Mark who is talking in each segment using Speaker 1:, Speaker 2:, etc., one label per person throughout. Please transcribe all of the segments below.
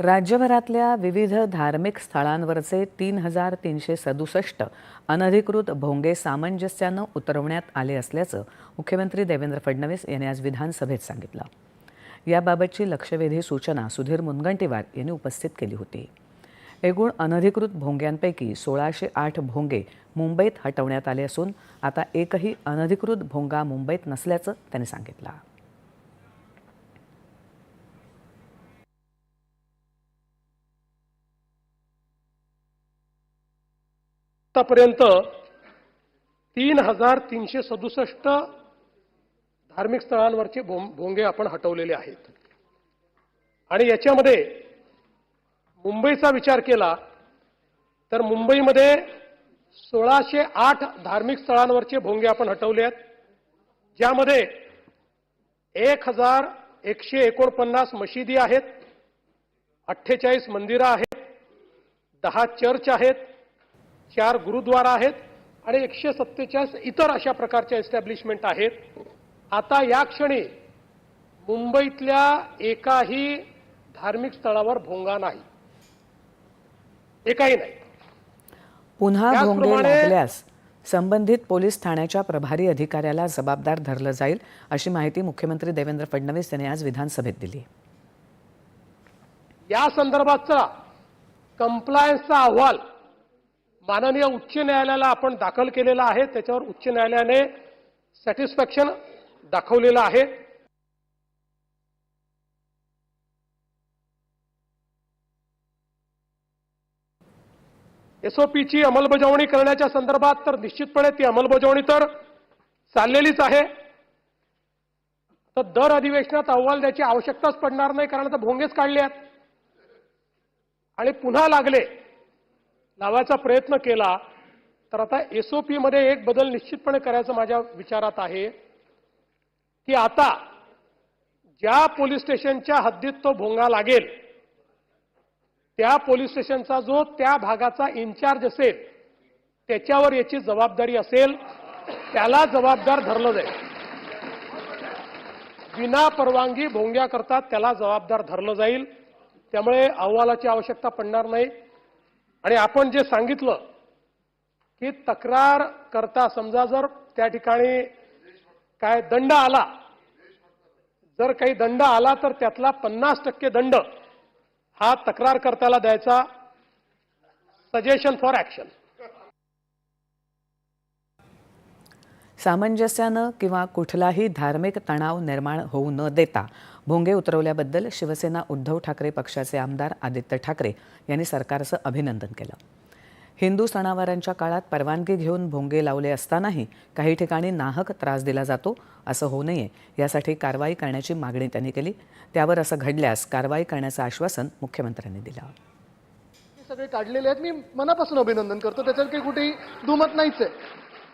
Speaker 1: राज्यभरातल्या विविध धार्मिक स्थळांवरचे तीन हजार तीनशे सदुसष्ट अनधिकृत भोंगे सामंजस्यानं उतरवण्यात आले असल्याचं मुख्यमंत्री देवेंद्र फडणवीस यांनी आज विधानसभेत सांगितलं. याबाबतची लक्षवेधी सूचना सुधीर मुनगंटीवार यांनी उपस्थित केली होती. एकूण अनधिकृत भोंग्यांपैकी सोळाशे आठ भोंगे मुंबईत हटवण्यात आले असून आता एकही अनधिकृत भोंगा मुंबईत नसल्याचं त्यांनी सांगितलं.
Speaker 2: आतापर्यंत तीन हजार तीनशे सदुसष्ट धार्मिक स्थळांवरचे भों- भोंगे आपण हटवलेले आहेत. आणि याच्यामध्ये मुंबईचा विचार केला तर मुंबईमध्ये सोळाशे आठ धार्मिक स्थळांवरचे भोंगे आपण हटवले आहेत ज्यामध्ये एक हजार एकशे एकोणपन्नास मशिदी आहेत अठ्ठेचाळीस मंदिरं आहेत दहा चर्च आहेत चार गुरुद्वारा आहेत आणि एकशे सत्तेचाळीस इतर अशा प्रकारच्या एस्टॅब्लिशमेंट आहेत. आता या क्षणी मुंबईतल्या एकाही धार्मिक स्थळावर भोंगा नाही. एकाही नाही.
Speaker 1: पुन्हा भोंगे लागल्यास संबंधित पोलीस ठाण्याच्या प्रभारी अधिकाऱ्याला जबाबदार धरलं जाईल अशी माहिती मुख्यमंत्री देवेंद्र फडणवीस यांनी आज विधानसभेत दिली.
Speaker 2: या संदर्भातचा कंप्लायन्सचा अहवाल माननीय उच्च न्यायालयाला आपण दाखल केलेला आहे. त्याच्यावर उच्च न्यायालयाने सॅटिस्फॅक्शन दाखवलेलं आहे. एसओपीची अंमलबजावणी करण्याच्या संदर्भात तर निश्चितपणे ती अंमलबजावणी तर चाललेलीच आहे. तर दर अधिवेशनात अहवाल द्यायची आवश्यकताच पडणार नाही कारण आता भोंगेच काढले आहेत. आणि पुन्हा लागले. लावायचा प्रयत्न केला तर आता एसओपी मध्ये एक बदल निश्चितपणे करायचं माझ्या विचारात आहे. की आता ज्या पोलीस स्टेशनच्या हद्दीत तो भोंगा लागेल त्या पोलीस स्टेशनचा जो त्या भागाचा इन्चार्ज असेल त्याच्यावर याची जबाबदारी असेल त्याला जबाबदार धरलं जाईल. विना परवानगी भोंग्या करतात त्याला जबाबदार धरलं जाईल. त्यामुळे अहवालाची आवश्यकता पडणार नाही. आणि आपण जे सांगितलं की तक्रार करता समजा जर त्या ठिकाणी काय दंड आला जर काही दंड आला तर त्यातला पन्नास टक्के दंड हा तक्रारकर्त्याला द्यायचा सजेशन फॉर ऍक्शन
Speaker 1: सामंजस्यानं किंवा कुठलाही धार्मिक तणाव निर्माण होऊ न देता भोंगे उतरवल्याबद्दल शिवसेना उद्धव ठाकरे पक्षाचे आमदार आदित्य ठाकरे यांनी सरकारचं अभिनंदन केलं. हिंदू सणावारांच्या काळात परवानगी घेऊन भोंगे लावले असतानाही काही ठिकाणी नाहक त्रास दिला जातो असं होऊ नये यासाठी कारवाई करण्याची मागणी त्यांनी केली. त्यावर असं घडल्यास कारवाई करण्याचं आश्वासन मुख्यमंत्र्यांनी दिलं.
Speaker 3: हे सगळे काढलेले आहेत. मी मनापासून अभिनंदन करतो. त्याच्यात काही कुठेही दुमत नाहीच आहे.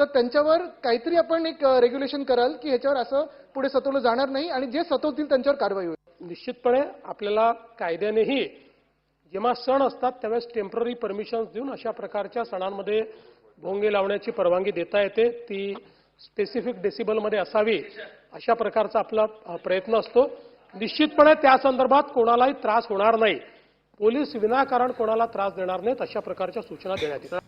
Speaker 3: तर त्यांच्यावर काहीतरी आपण एक रेग्युलेशन कराल की ह्याच्यावर असं पुढे सतवलं जाणार नाही आणि जे सतवतील त्यांच्यावर कारवाई होईल.
Speaker 2: निश्चितपणे आपल्याला कायद्यानेही जेव्हा सण असतात त्यावेळेस टेंपररी परमिशन देऊन अशा प्रकारच्या सणांमध्ये भोंगे लावण्याची परवानगी देता येते. ती स्पेसिफिक डेसिबलमध्ये असावी अशा प्रकारचा आपला प्रयत्न असतो. निश्चितपणे त्या संदर्भात कोणालाही त्रास होणार नाही. पोलीस विनाकारण कोणाला त्रास देणार नाहीत अशा प्रकारच्या सूचना देण्यात येतात.